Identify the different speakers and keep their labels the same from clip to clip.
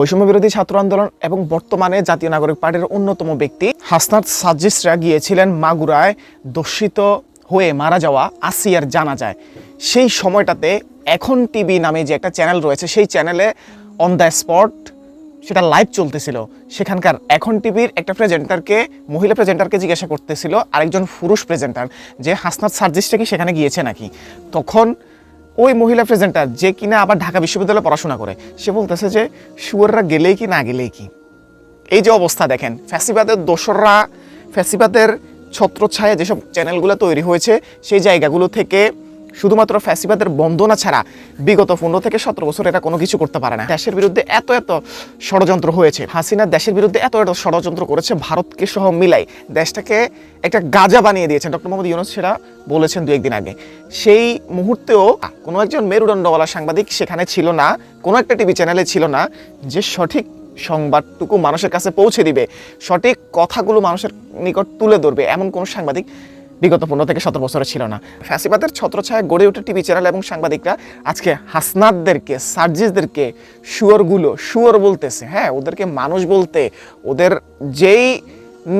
Speaker 1: বৈষম্য বিরোধী ছাত্র আন্দোলন এবং বর্তমানে জাতীয় নাগরিক পার্টির অন্যতম ব্যক্তি হাসনাত সাজিসরা গিয়েছিলেন মাগুরায় দর্শিত হয়ে মারা যাওয়া আসিয়ার জানা যায়। সেই সময়টাতে এখন টিভি নামে যে একটা চ্যানেল রয়েছে, সেই চ্যানেলে অন দ্য স্পট সেটা লাইভ চলতেছিল। সেখানকার এখন টিভির একটা প্রেজেন্টারকে মহিলা প্রেজেন্টারকে জিজ্ঞাসা করতেছিল, আরেকজন পুরুষ প্রেজেন্টার যে হাসনাত সার্জিসটা কি সেখানে গিয়েছে নাকি? তখন ওই মহিলা প্রেজেন্টার যে কিনা আবার ঢাকা বিশ্ববিদ্যালয়ে পড়াশোনা করে, সে বলতেছে যে শুয়াররা গেলেই কি, না গেলেই কি? এই যে অবস্থা দেখেন, ফ্যাসিবাদের দোসররা, ফ্যাসিবাদের ছত্রছায়া যেসব চ্যানেলগুলো তৈরি হয়েছে, সেই জায়গাগুলো থেকে শুধুমাত্র ফ্যাসিবাদের বন্দনা ছাড়া বিগত পনেরো থেকে সতেরো বছর এটা কোনো কিছু করতে পারে না। দেশের বিরুদ্ধে এত এত ষড়যন্ত্র হয়েছে। হাসিনা দেশের বিরুদ্ধে এত এত ষড়যন্ত্র করেছে, ভারতকে সহ মিলাই দেশটাকে একটা গাজা বানিয়ে দিয়েছেন। ডক্টর মোহাম্মদ ইউনুস সেটা বলেছেন দু একদিন আগে। সেই মুহূর্তেও কোনো একজন মেরুদণ্ডওয়ালা সাংবাদিক সেখানে ছিল না, কোনো একটা টিভি চ্যানেলে ছিল না, যে সঠিক সংবাদটুকু মানুষের কাছে পৌঁছে দিবে, সঠিক কথাগুলো মানুষের নিকট তুলে ধরবে, এমন কোনো সাংবাদিক বিগত পনেরো থেকে সতেরো বছরে ছিল না। ফ্যাসিবাদের ছত্রছায়া গড়ে ওঠে টিভি চ্যানেল এবং সাংবাদিকরা আজকে হাসনাদদেরকে সার্জিসদেরকে শুয়োরগুলো, শুয়োর বলতেছে হ্যাঁ ওদেরকে মানুষ বলতে, ওদের যেই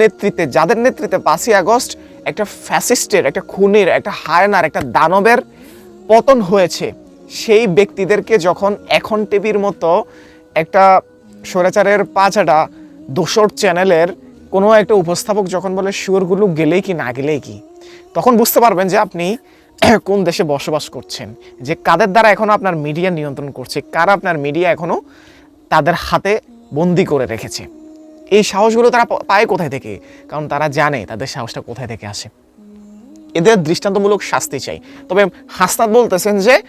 Speaker 1: নেতৃত্বে, যাদের নেতৃত্বে পাঁচই আগস্ট একটা ফ্যাসিস্টের, একটা খুনের, একটা হায়নার, একটা দানবের পতন হয়েছে, সেই ব্যক্তিদেরকে যখন এখন টিভির মতো একটা স্বৈরাচারের পাঁচাটা দোসর চ্যানেলের কোনো একটা উপস্থাপক যখন বলে, শুয়োরগুলো গেলেই কি না গেলেই কি? তখন বুঝতে পারবেন যে আপনি কোন দেশে বসবাস করছেন, যে কাদের দ্বারা এখনও আপনার মিডিয়া নিয়ন্ত্রণ করছে, কারা আপনার মিডিয়া এখনও তাদের হাতে বন্দি করে রেখেছে। এই সাহসগুলো তারা পায় কোথায় থেকে? কারণ তারা জানে তাদের সাহসটা কোথায় থেকে আসে। এদের দৃষ্টান্তমূলক শাস্তি চাই। তবে হাসনাত বলতেছেন যে,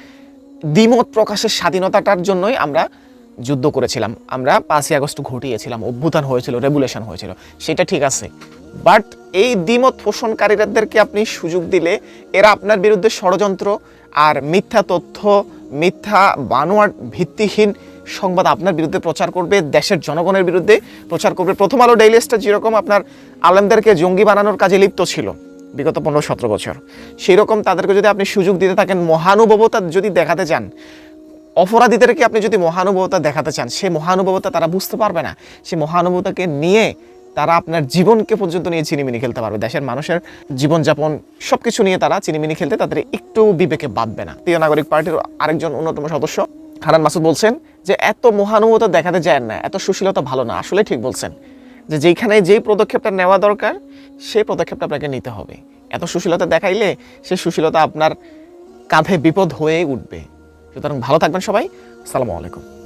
Speaker 1: দ্বিমত প্রকাশের স্বাধীনতাটার জন্যই আমরা যুদ্ধ করেছিলাম। আমরা পাঁচই আগস্ট ঘটিয়েছিলাম, অভ্যুত্থান হয়েছিল রেগুলেশন হয়েছিল। সেটা ঠিক আছে। বাট এই দ্বিমত পোষণকারীদেরকে আপনি সুযোগ দিলে এরা আপনার বিরুদ্ধে ষড়যন্ত্র আর মিথ্যা তথ্য, মিথ্যা বানোয়ার ভিত্তিহীন সংবাদ আপনার বিরুদ্ধে প্রচার করবে, দেশের জনগণের বিরুদ্ধে প্রচার করবে। প্রথম আলো ডেইলি স্টার যেরকম আপনার আলেমদেরকে জঙ্গি বানানোর কাজে লিপ্ত ছিল বিগত পনেরো সতেরো বছর সেই রকম তাদেরকে যদি আপনি সুযোগ দিতে থাকেন, মহানুভবতা যদি দেখাতে চান অপরাধীদেরকে আপনি যদি মহানুভবতা দেখাতে চান, সে মহানুভবতা তারা বুঝতে পারবে না। সে মহানুভবতাকে নিয়ে তারা আপনার জীবনকে পর্যন্ত নিয়ে চিনিমিনি খেলতে পারবে। দেশের মানুষের জীবনযাপন সব কিছু নিয়ে তারা চিনিমিনি খেলতে তাদের একটু বিবেকে বাঁধবে না। প্রিয় নাগরিক পার্টির আরেকজন অন্যতম সদস্য হারান মাসুদ বলছেন যে, এত মহানুভবতা দেখাতে যায় না, এত সুশীলতা ভালো না। আসলে ঠিক বলছেন যে যেখানে যেই পদক্ষেপটা নেওয়া দরকার, সেই পদক্ষেপটা আপনাকে নিতে হবে। এত সুশীলতা দেখাইলে সেই সুশীলতা আপনার কাঁধে বিপদ হয়ে উঠবে। সুতরাং ভালো থাকবেন সবাই। সালামু আলাইকুম।